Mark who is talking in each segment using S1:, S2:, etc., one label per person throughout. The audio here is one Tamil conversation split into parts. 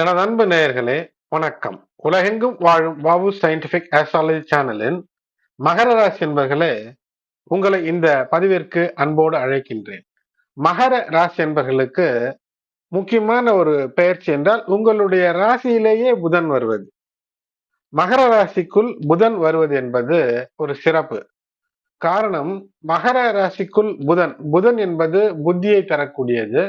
S1: எனது அன்பு நேயர்களே வணக்கம். உலகெங்கும் வாழும் பாபு சயின்டிபிக் ஆஸ்ட்ராலஜி சேனலின் மகர ராசி என்பர்களே உங்களை இந்த பதிவிற்கு அன்போடு அழைக்கின்றேன். மகர ராசி என்பர்களுக்கு முக்கியமான ஒரு பயிற்சி என்றால் உங்களுடைய ராசியிலேயே புதன் வருவது. மகர ராசிக்குள் புதன் வருவது என்பது ஒரு சிறப்பு. காரணம் மகர ராசிக்குள் புதன் புதன் என்பது புத்தியை தரக்கூடியது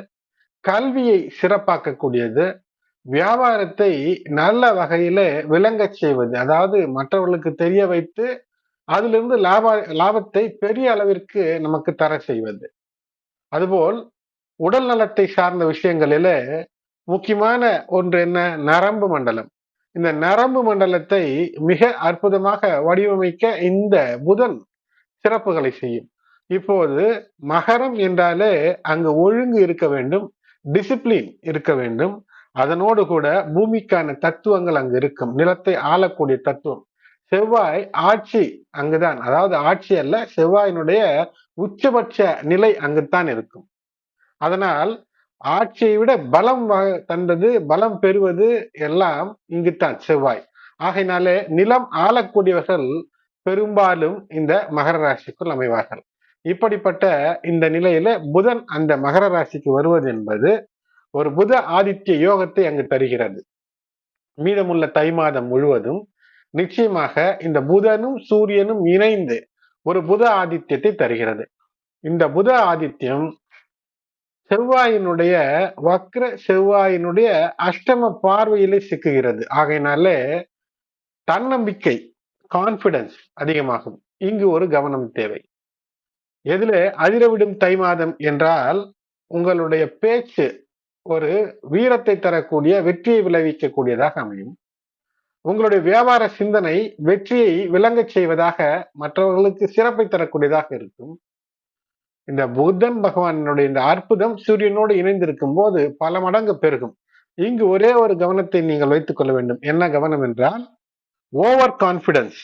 S1: கல்வியை சிறப்பாக்கக்கூடியது வியாபாரத்தை நல்ல வகையில விளங்கச் செய்வது அதாவது மற்றவர்களுக்கு தெரிய வைத்து அதிலிருந்து லாப லாபத்தை பெரிய அளவிற்கு நமக்கு தர செய்வது. அதுபோல் உடல் நலத்தை சார்ந்த விஷயங்களில முக்கியமான ஒன்று என்ன? நரம்பு மண்டலம். இந்த நரம்பு மண்டலத்தை மிக அற்புதமாக வடிவமைக்க இந்த புதன் சிறப்புகளை செய்யும். இப்போது மகரம் என்றாலே அங்கு ஒழுங்கு இருக்க வேண்டும் டிசிப்ளின் இருக்க வேண்டும் அதனோடு கூட பூமிக்கான தத்துவங்கள் அங்கு இருக்கும். நிலத்தை ஆளக்கூடிய தத்துவம். செவ்வாய் ஆட்சி அங்குதான். அதாவது ஆட்சி அல்ல செவ்வாயினுடைய உச்சபட்ச நிலை அங்குத்தான் இருக்கும். அதனால் ஆட்சியை விட பலம் தந்தது பலம் பெறுவது எல்லாம் இங்குத்தான் செவ்வாய். ஆகையினாலே நிலம் ஆளக்கூடியவர்கள் பெரும்பாலும் இந்த மகர ராசிக்குள் அமைவார்கள். இப்படிப்பட்ட இந்த நிலையில புதன் அந்த மகர ராசிக்கு வருவது என்பது ஒரு புத ஆதித்ய யோகத்தை அங்கு தருகிறது. மீதமுள்ள தை மாதம் முழுவதும் நிச்சயமாக இந்த புதனும் சூரியனும் இணைந்து ஒரு புத ஆதித்யத்தை தருகிறது. இந்த புத ஆதித்யம் செவ்வாயினுடைய வக்ர செவ்வாயினுடைய அஷ்டம பார்வையிலே சிக்குகிறது. ஆகையினாலே தன்னம்பிக்கை கான்பிடன்ஸ் அதிகமாகும். இங்கு ஒரு கவனம் தேவை. எதுல அதிரவிடும் தை மாதம் என்றால் உங்களுடைய பேச்சு ஒரு வீரத்தை தரக்கூடிய வெற்றியை விளைவிக்கக்கூடியதாக அமையும். உங்களுடைய வியாபார சிந்தனை வெற்றியை விளங்கச் செய்வதாக மற்றவர்களுக்கு சிறப்பை தரக்கூடியதாக இருக்கும். இந்த புத்தன் பகவானுடைய இந்த அற்புதம் சூரியனோடு இணைந்திருக்கும் போது பல மடங்கு பெருகும். இங்கு ஒரே ஒரு கவனத்தை நீங்கள் வைத்துக் கொள்ள வேண்டும். என்ன கவனம் என்றால் ஓவர் கான்பிடன்ஸ்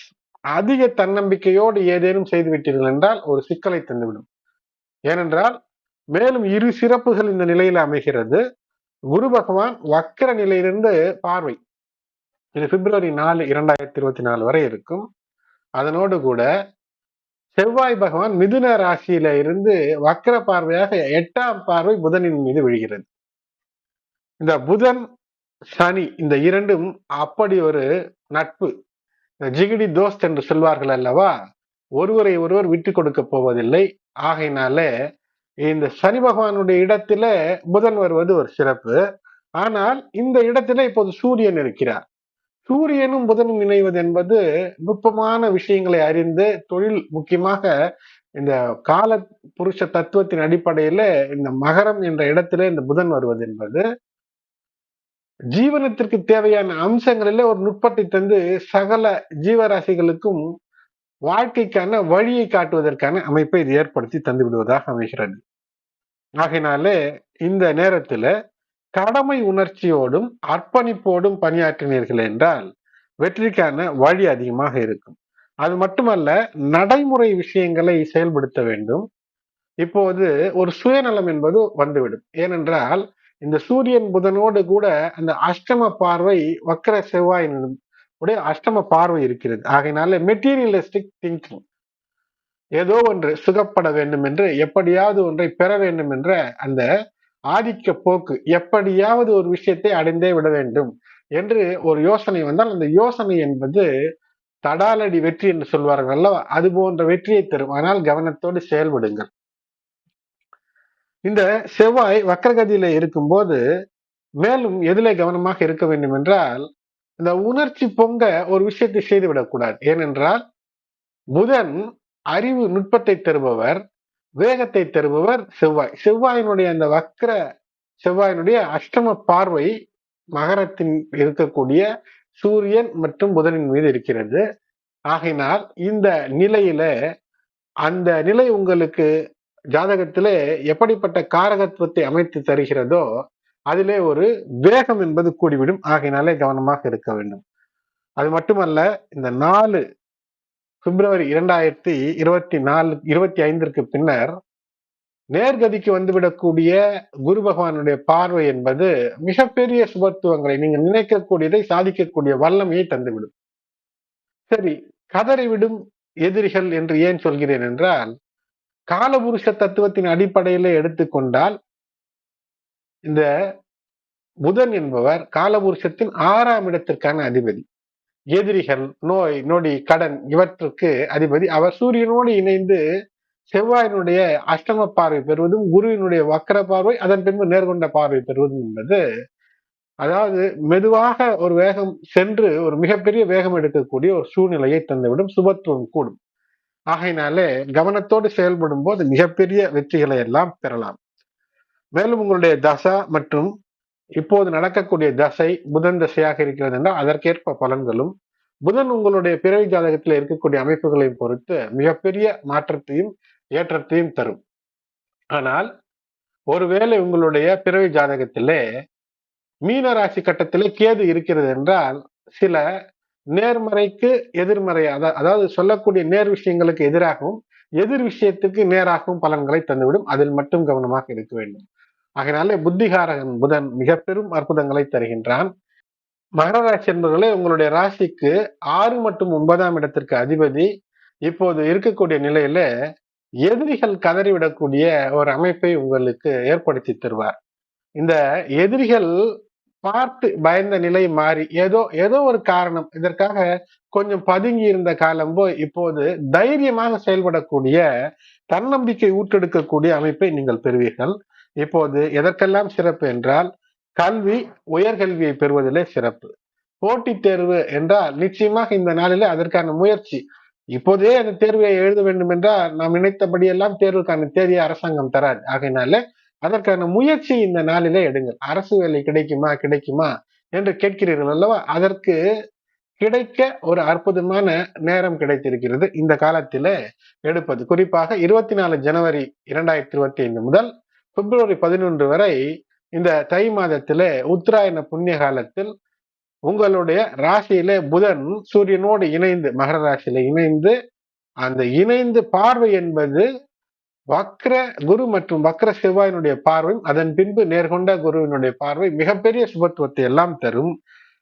S1: அதிக தன்னம்பிக்கையோடு ஏதேனும் செய்து விட்டீர்கள் என்றால் ஒரு சிக்கலை தந்துவிடும். ஏனென்றால் மேலும் இரு சிறப்புகள் இந்த நிலையில அமைகிறது. குரு பகவான் வக்கர நிலையிலிருந்து பார்வை. இது பிப்ரவரி நாலு இரண்டாயிரத்தி இருபத்தி நாலு வரை இருக்கும். அதனோடு கூட செவ்வாய் பகவான் மிதுன ராசியில இருந்து வக்கர பார்வையாக எட்டாம் பார்வை புதனின் மீது விழுகிறது. இந்த புதன் சனி இந்த இரண்டும் அப்படி ஒரு நட்பு. இந்த ஜிகிடி தோஸ்த் என்று சொல்வார்கள் அல்லவா? ஒருவரை ஒருவர் விட்டு கொடுக்க போவதில்லை. ஆகையினால இந்த சனி பகவானுடைய இடத்துல புதன் வருவது ஒரு சிறப்பு. ஆனால் இந்த இடத்துல இப்போது சூரியன் இருக்கிறார். சூரியனும் புதனும் இணைவது என்பது நுட்பமான விஷயங்களை அறிந்து தொழில் முக்கியமாக இந்த கால புருஷ தத்துவத்தின் அடிப்படையில இந்த மகரம் என்ற இடத்துல இந்த புதன் வருவது என்பது ஜீவனத்திற்கு தேவையான அம்சங்களிலே ஒரு நுட்பத்தை தந்து சகல ஜீவராசிகளுக்கும் வாழ்க்கைக்கான வழியை காட்டுவதற்கான அமைப்பை இது ஏற்படுத்தி தந்து விடுவதாக அமைகிறது. ஆகையினாலே இந்த நேரத்துல கடமை உணர்ச்சியோடும் அர்ப்பணிப்போடும் பணியாற்றினீர்கள் என்றால் வெற்றிக்கான வழி அதிகமாக இருக்கும். அது மட்டுமல்ல நடைமுறை விஷயங்களை செயல்படுத்த வேண்டும். இப்போது ஒரு சுயநலம் என்பது வந்துவிடும். ஏனென்றால் இந்த சூரியன் புதனோடு கூட அந்த அஷ்டம பார்வை வக்கர செவ்வாய் உடைய அஷ்டம பார்வை இருக்கிறது. ஆகையினால மெட்டீரியலிஸ்டிக் திங்கிங் ஏதோ ஒன்று சுகப்பட வேண்டும் என்று எப்படியாவது ஒன்றை பெற வேண்டும் என்ற அந்த ஆதிக்க போக்கு எப்படியாவது ஒரு விஷயத்தை அடைந்தே விட வேண்டும் என்று ஒரு யோசனை வந்தால் அந்த யோசனை என்பது தடாலடி வெற்றி என்று சொல்வார்கள் அல்லவா? அது போன்ற வெற்றியை தரும். ஆனால் கவனத்தோடு செயல்படுங்கள். இந்த செவ்வாய் வக்கரகதியில இருக்கும்போது மேலும் எதில கவனமாக இருக்க வேண்டும் என்றால் இந்த உணர்ச்சி பொங்க ஒரு விஷயத்தை செய்துவிடக்கூடாது. ஏனென்றால் புதன் அறிவு நுட்பத்தை தருபவர் வேகத்தை தருபவர் செவ்வாய். செவ்வாயினுடைய அந்த வக்கர செவ்வாயினுடைய அஷ்டம பார்வை மகரத்தின் இருக்கக்கூடிய சூரியன் மற்றும் புதனின் மீது இருக்கிறது. ஆகையினால் இந்த நிலையில அந்த நிலை உங்களுக்கு ஜாதகத்திலே எப்படிப்பட்ட காரகத்துவத்தை அமைத்து தருகிறதோ அதிலே ஒரு வேகம் என்பது கூடிவிடும். ஆகையினாலே கவனமாக இருக்க வேண்டும். அது மட்டுமல்ல இந்த நாலு பிப்ரவரி இரண்டாயிரத்தி இருபத்தி நாலு இருபத்தி ஐந்திற்கு பின்னர் நேர்கதிக்கு வந்துவிடக்கூடிய குரு பகவானுடைய பார்வை என்பது மிகப்பெரிய சுபத்துவங்களை நீங்க நினைக்கக்கூடியதை சாதிக்கக்கூடிய வல்லமையை தந்துவிடும். சரி கதறிவிடும் எதிரிகள் என்று ஏன் சொல்கிறேன் என்றால் காலபுருஷ தத்துவத்தின் அடிப்படையில எடுத்துக்கொண்டால் இந்த புதன் என்பவர் காலபுருஷத்தின் ஆறாம் இடத்திற்கான அதிபதி. எதிரிகள் நோய் நொடி கடன் இவற்றுக்கு அதிபதி. அவர் சூரியனோடு இணைந்து செவ்வாயினுடைய அஷ்டம பார்வை பெறுவதும் குருவினுடைய வக்கர பார்வை அதன் பின்பு நேர்கொண்ட பார்வை பெறுவதும் என்பது அதாவது மெதுவாக ஒரு வேகம் சென்று ஒரு மிகப்பெரிய வேகம் எடுக்கக்கூடிய ஒரு சூழ்நிலையை தந்துவிடும் சுபத்துவம் கூடும். ஆகையினாலே கவனத்தோடு செயல்படும் போது மிகப்பெரிய வெற்றிகளை எல்லாம் பெறலாம். மேலும் உங்களுடைய தசா மற்றும் இப்போது நடக்கக்கூடிய தசை புதன் தசையாக இருக்கிறது என்றால் அதற்கேற்ப பலன்களும் புதன் உங்களுடைய பிறவி ஜாதகத்தில் இருக்கக்கூடிய அமைப்புகளையும் பொறுத்து மிகப்பெரிய மாற்றத்தையும் ஏற்றத்தையும் தரும். ஆனால் ஒருவேளை உங்களுடைய பிறவி ஜாதகத்திலே மீன ராசி கட்டத்திலே கேது இருக்கிறது என்றால் சில நேர்மறைக்கு எதிர்மறை அதாவது சொல்லக்கூடிய நேர் விஷயங்களுக்கு எதிராகவும் எதிர் விஷயத்துக்கு நேராகவும் பலன்களை தந்துவிடும். அதில் மட்டும் கவனமாக இருக்க வேண்டும். அதனால புத்திகாரகன் புதன் மிக பெரும் அற்புதங்களை தருகின்றான். மகர ராசி என்பவர்களே உங்களுடைய ராசிக்கு ஆறு மற்றும் ஒன்பதாம் இடத்திற்கு அதிபதி. இப்போது இருக்கக்கூடிய நிலையில எதிரிகள் கதறிவிடக்கூடிய ஒரு அமைப்பை உங்களுக்கு ஏற்படுத்தி தருவார். இந்த எதிரிகள் பார்த்து பயந்த நிலை மாறி ஏதோ ஏதோ ஒரு காரணம் இதற்காக கொஞ்சம் பதுங்கி இருந்த காலம் போய் இப்போது தைரியமாக செயல்படக்கூடிய தன்னம்பிக்கை ஊட்டெடுக்கக்கூடிய அமைப்பை நீங்கள் பெறுவீர்கள். இப்போது எதற்கெல்லாம் சிறப்பு என்றால் கல்வி உயர்கல்வியை பெறுவதிலே சிறப்பு. போட்டித் தேர்வு என்றால் நிச்சயமாக இந்த நாளிலே அதற்கான முயற்சி. இப்போதே அந்த தேர்வை எழுத வேண்டும் என்றால் நாம் நினைத்தபடி எல்லாம் தேர்வுக்கான தேதியை அரசாங்கம் தராது. ஆகையினால அதற்கான முயற்சி இந்த நாளிலே எடுங்கள். அரசு வேலை கிடைக்குமா கிடைக்குமா என்று கேட்கிறீர்கள் அல்லவா? அதற்கு கிடைக்க ஒரு அற்புதமான நேரம் கிடைத்திருக்கிறது. இந்த காலத்தில எடுப்பது. குறிப்பாக இருபத்தி நாலு ஜனவரி இரண்டாயிரத்தி இருபத்தி ஐந்து முதல் பிப்ரவரி பதினொன்று வரை இந்த தை மாதத்திலே உத்தராயண புண்ணிய காலத்தில் உங்களுடைய ராசியிலே புதன் சூரியனோடு இணைந்து மகர ராசியில இணைந்து அந்த இணைந்து பார்வை என்பது வக்ர குரு மற்றும் வக்ர செவ்வாயினுடைய பார்வையும் அதன் பின்பு நேர்கொண்ட குருவினுடைய பார்வை மிகப்பெரிய சுபத்துவத்தை எல்லாம் தரும்.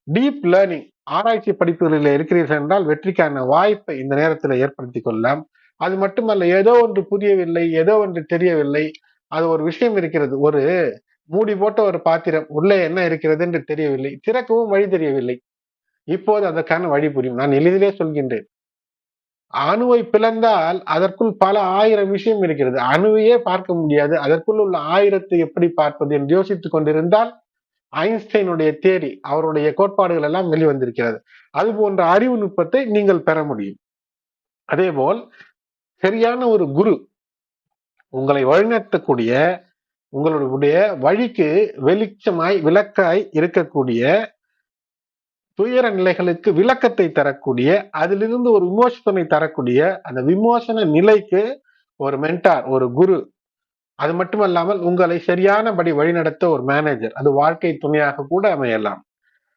S1: டீப் லேர்னிங் ஆராய்ச்சி படிப்புகளில் இருக்கிறீர்கள் என்றால் வெற்றிக்கான வாய்ப்பை இந்த நேரத்தில் ஏற்படுத்தி கொள்ளலாம். அது மட்டுமல்ல ஏதோ ஒன்று புரியவில்லை ஏதோ ஒன்று தெரியவில்லை அது ஒரு விஷயம் இருக்கிறது. ஒரு மூடி போட்ட ஒரு பாத்திரம் உள்ளே என்ன இருக்கிறது என்று தெரியவில்லை. திறக்கவும் வழி தெரியவில்லை. இப்போது அதற்கான வழி புரியும். நான் எளிதிலே சொல்கின்றேன். அணுவை பிளந்தால் அதற்குள் பல ஆயிரம் விஷயம் இருக்கிறது. அணுவையே பார்க்க முடியாது. அதற்குள் உள்ள ஆயிரத்தை எப்படி பார்ப்பது என்று யோசித்துக் கொண்டிருந்தால் ஐன்ஸ்டைனுடைய தேரி அவருடைய கோட்பாடுகள் எல்லாம் வெளிவந்திருக்கிறது. அது போன்ற அறிவு நுட்பத்தை நீங்கள் பெற முடியும். அதேபோல் சரியான ஒரு குரு உங்களை வழிநடத்தக்கூடிய உங்களுடைய வழிக்கு வெளிச்சமாய் விளக்காய் இருக்கக்கூடிய துயர நிலைகளுக்கு விளக்கத்தை தரக்கூடிய அதிலிருந்து ஒரு விமோசனை தரக்கூடிய அந்த விமோசன நிலைக்கு ஒரு மென்டார் ஒரு குரு அது மட்டுமல்லாமல் உங்களை சரியானபடி வழிநடத்த ஒரு மேனேஜர் அது வாழ்க்கை துணையாக கூட அமையலாம்.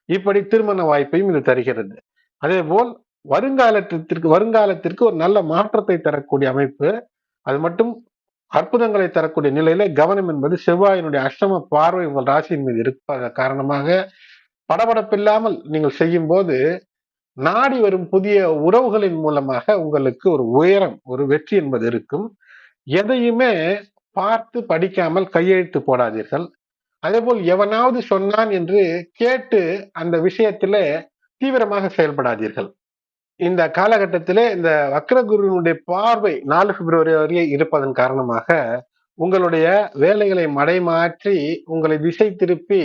S1: இப்படி திருமண வாய்ப்பையும் இது தருகிறது. அதே போல் வருங்காலத்திற்கு வருங்காலத்திற்கு ஒரு நல்ல மாற்றத்தை தரக்கூடிய அமைப்பு அது மட்டும் அற்புதங்களை தரக்கூடிய நிலையில கவனம் என்பது செவ்வாயினுடைய அஷ்டம பார்வை உங்கள் ராசியின் மீது இருப்பத காரணமாக படபடப்பில்லாமல் நீங்கள் செய்யும் போது நாடி வரும் புதிய உறவுகளின் மூலமாக உங்களுக்கு ஒரு உயரம் ஒரு வெற்றி என்பது இருக்கும். எதையுமே பார்த்து படிக்காமல் கையெழுத்து போடாதீர்கள். அதேபோல் எவனாவது சொன்னான் என்று கேட்டு அந்த விஷயத்திலே தீவிரமாக செயல்படாதீர்கள். இந்த காலகட்டத்திலே இந்த வக்ரகுருவினுடைய பார்வை நாலு பிப்ரவரி வரையே இருப்பதன் காரணமாக உங்களுடைய வேலைகளை மடைமாற்றி உங்களை திசை திருப்பி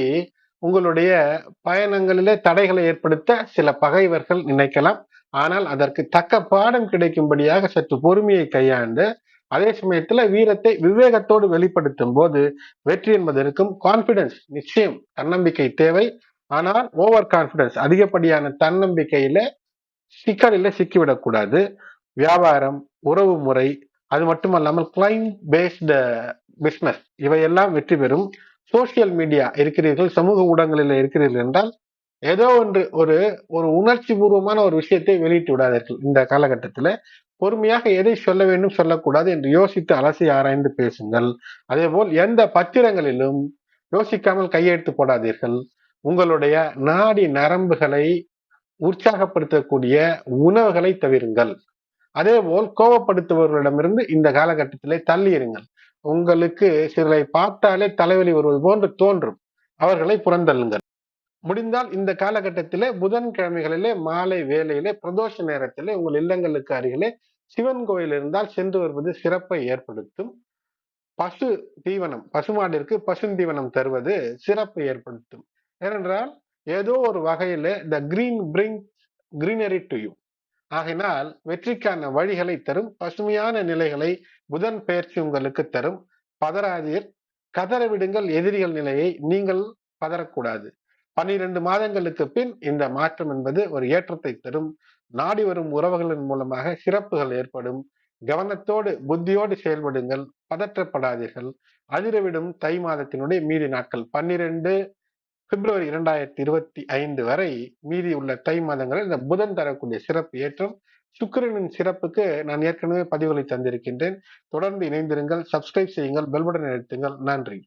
S1: உங்களுடைய பயணங்களிலே தடைகளை ஏற்படுத்த சில பகைவர்கள் நினைக்கலாம். ஆனால் அதற்கு தக்க பாடம் கிடைக்கும்படியாக சற்று பொறுமையை கையாண்டு அதே சமயத்துல வீரத்தை விவேகத்தோடு வெளிப்படுத்தும் போது வெற்றி என்பதற்கும் கான்பிடன்ஸ் நிச்சயம் தன்னம்பிக்கை தேவை. ஆனால் ஓவர் கான்பிடன்ஸ் அதிகப்படியான தன்னம்பிக்கையில சிக்கலில் சிக்கிவிடக்கூடாது. வியாபாரம் உறவு முறை அது மட்டுமல்லாமல் கிளைம் பேஸ்டு பிஸ்னஸ் இவையெல்லாம் வெற்றி பெறும். சோசியல் மீடியா இருக்கிறீர்கள் சமூக ஊடகங்களில் இருக்கிறீர்கள் என்றால் ஏதோ ஒன்று ஒரு ஒரு உணர்ச்சி பூர்வமான ஒரு விஷயத்தை வெளியிட்டு விடாதீர்கள். இந்த காலகட்டத்தில் பொறுமையாக எதை சொல்ல வேண்டும் சொல்லக்கூடாது என்று யோசித்து அலசி ஆராய்ந்து பேசுங்கள். அதேபோல் எந்த பத்திரங்களிலும் யோசிக்காமல் கையெழுத்து போடாதீர்கள். உங்களுடைய நாடி நரம்புகளை உற்சாகப்படுத்தக்கூடிய உணவுகளை தவிருங்கள். அதேபோல் கோபப்படுத்துபவர்களிடமிருந்து இந்த காலகட்டத்திலே தள்ளியிருங்கள். உங்களுக்கு சிலரை பார்த்தாலே தலைவலி வருவது போன்று தோன்றும். அவர்களை புறந்தள்ளுங்கள். முடிந்தால் இந்த காலகட்டத்திலே புதன்கிழமைகளிலே மாலை வேலையிலே பிரதோஷ நேரத்திலே உங்கள் இல்லங்களுக்கு அருகிலே சிவன் கோயில் இருந்தால் சென்று வருவது சிறப்பை ஏற்படுத்தும். பசு தீவனம் பசுமாடிற்கு பசுந்தீவனம் தருவது சிறப்பை ஏற்படுத்தும். ஏனென்றால் ஏதோ ஒரு வகையில் the green bring greenery to you ஆகினால் வெற்றிக்கான வழிகளை தரும் பசுமையான நிலைகளை புதன் பயிற்சி உங்களுக்கு தரும். பதறாதீர். கதற விடுங்கள் எதிரிகள் நிலையை நீங்கள் பதறக்கூடாது. பன்னிரண்டு மாதங்களுக்கு பின் இந்த மாற்றம் என்பது ஒரு ஏற்றத்தை தரும். நாடி வரும் உறவுகளின் மூலமாக சிறப்புகள் ஏற்படும். கவனத்தோடு புத்தியோடு செயல்படுங்கள். பதற்றப்படாதீர்கள். அதிரவிடும் தை மாதத்தினுடைய மீதி நாட்கள். பன்னிரண்டு பிப்ரவரி இரண்டாயிரத்தி இருபத்தி ஐந்து வரை மீதி உள்ள தை மாதங்களில் இந்த புதன் தரக்கூடிய சிறப்பு ஏற்றம் சுக்கிரனின் சிறப்புக்கு நான் ஏற்கனவே பதிவுகளை தந்திருக்கின்றேன். தொடர்ந்து இணைந்திருங்கள் சப்ஸ்கிரைப் செய்யுங்கள் பெல்படன் அழுத்துங்கள். நன்றி.